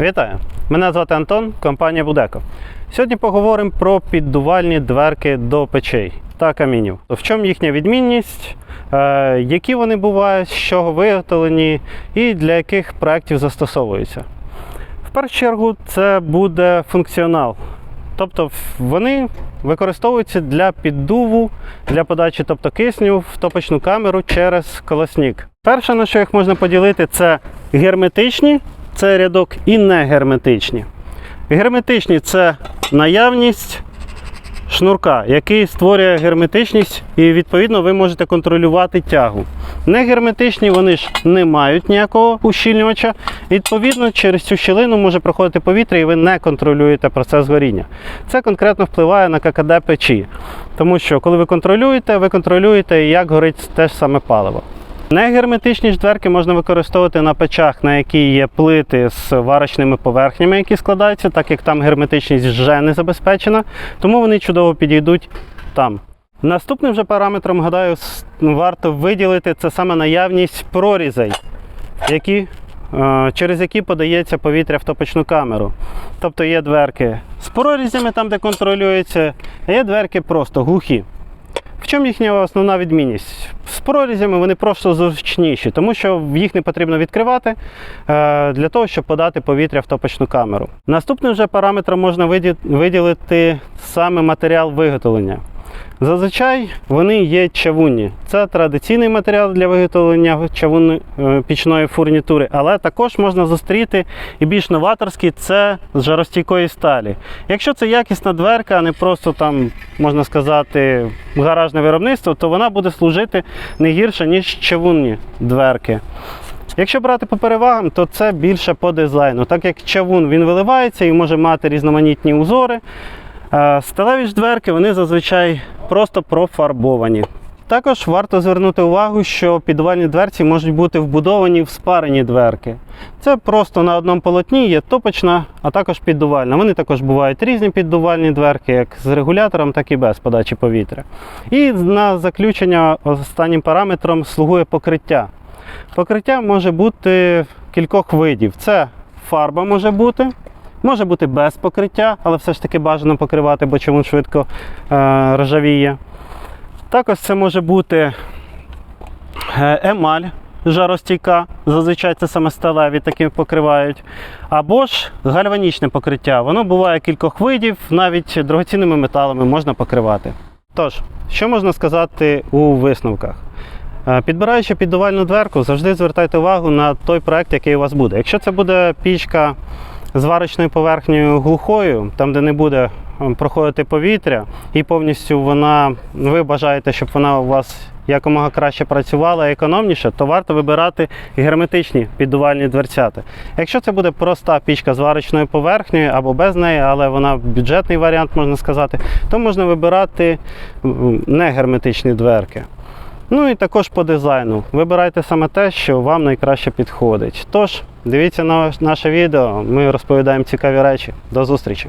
Вітаю! Мене звати Антон, компанія Будеко. Сьогодні поговоримо про піддувальні дверки до печей та камінів. В чому їхня відмінність, е, які вони бувають, з чого виготовлені і для яких проєктів застосовуються. В першу чергу це буде функціонал. Тобто вони використовуються для піддуву, для подачі тобто, кисню в топочну камеру через колосник. Перше, на що їх можна поділити, це герметичні, це рядок, і негерметичні. Герметичні це наявність шнурка, який створює герметичність, і відповідно ви можете контролювати тягу. Негерметичні вони ж не мають ніякого ущільнювача. Відповідно, через цю щілину може проходити повітря, і ви не контролюєте процес горіння. Це конкретно впливає на ККД печі. Тому що коли ви контролюєте, ви контролюєте, як горить те ж саме паливо. Негерметичні дверки можна використовувати на печах, на які є плити з варочними поверхнями, які складаються, так як там герметичність вже не забезпечена, тому вони чудово підійдуть там. Наступним же параметром, гадаю, варто виділити це саме наявність прорізей, які, е, через які подається повітря в топочну камеру. Тобто є дверки з прорізями, там де контролюється, а є дверки просто глухі. В чому їхня основна відмінність? Прорізями вони просто зручніші, тому що їх не потрібно відкривати е, для того, щоб подати повітря в топочну камеру. Наступним же параметром можна виділити саме матеріал виготовлення. Зазвичай вони є чавунні. Це традиційний матеріал для виготовлення чавунної е, пічної фурнітури, але також можна зустріти і більш новаторський це з жаростійкої сталі. Якщо це якісна дверка, а не просто там, можна сказати, гаражне виробництво, то вона буде служити не гірше, ніж чавунні дверки. Якщо брати по перевагам, то це більше по дизайну, так як чавун він виливається і може мати різноманітні узори. Е, Сталеві ж дверки вони зазвичай просто профарбовані. Також варто звернути увагу, що підвальні дверці можуть бути вбудовані в спарені дверки. Це просто на одному полотні є топочна, а також піддувальна. Вони також бувають різні піддувальні дверки, як з регулятором, так і без подачі повітря. І на заключення останнім параметром слугує покриття. Покриття може бути кількох видів. Це фарба може бути, може бути без покриття, але все ж таки бажано покривати, бо чому швидко е, ржавіє. Також це може бути е, емаль жаростійка, зазвичай це саме сталеві такі покривають. Або ж гальванічне покриття. Воно буває кількох видів, навіть дорогоцінними металами можна покривати. Тож, що можна сказати у висновках? Е, Підбираючи піддувальну дверку, завжди звертайте увагу на той проект, який у вас буде. Якщо це буде пічка з варочною поверхнею глухою, там де не буде ем, проходити повітря, і повністю вона, ви бажаєте, щоб вона у вас якомога краще працювала і економніше, то варто вибирати герметичні піддувальні дверцята. Якщо це буде проста пічка з варочною поверхнею або без неї, але вона бюджетний варіант, можна сказати, то можна вибирати м, негерметичні дверки. Ну і також по дизайну. Вибирайте саме те, що вам найкраще підходить. Тож, дивіться на наше відео, ми розповідаємо цікаві речі. До зустрічі!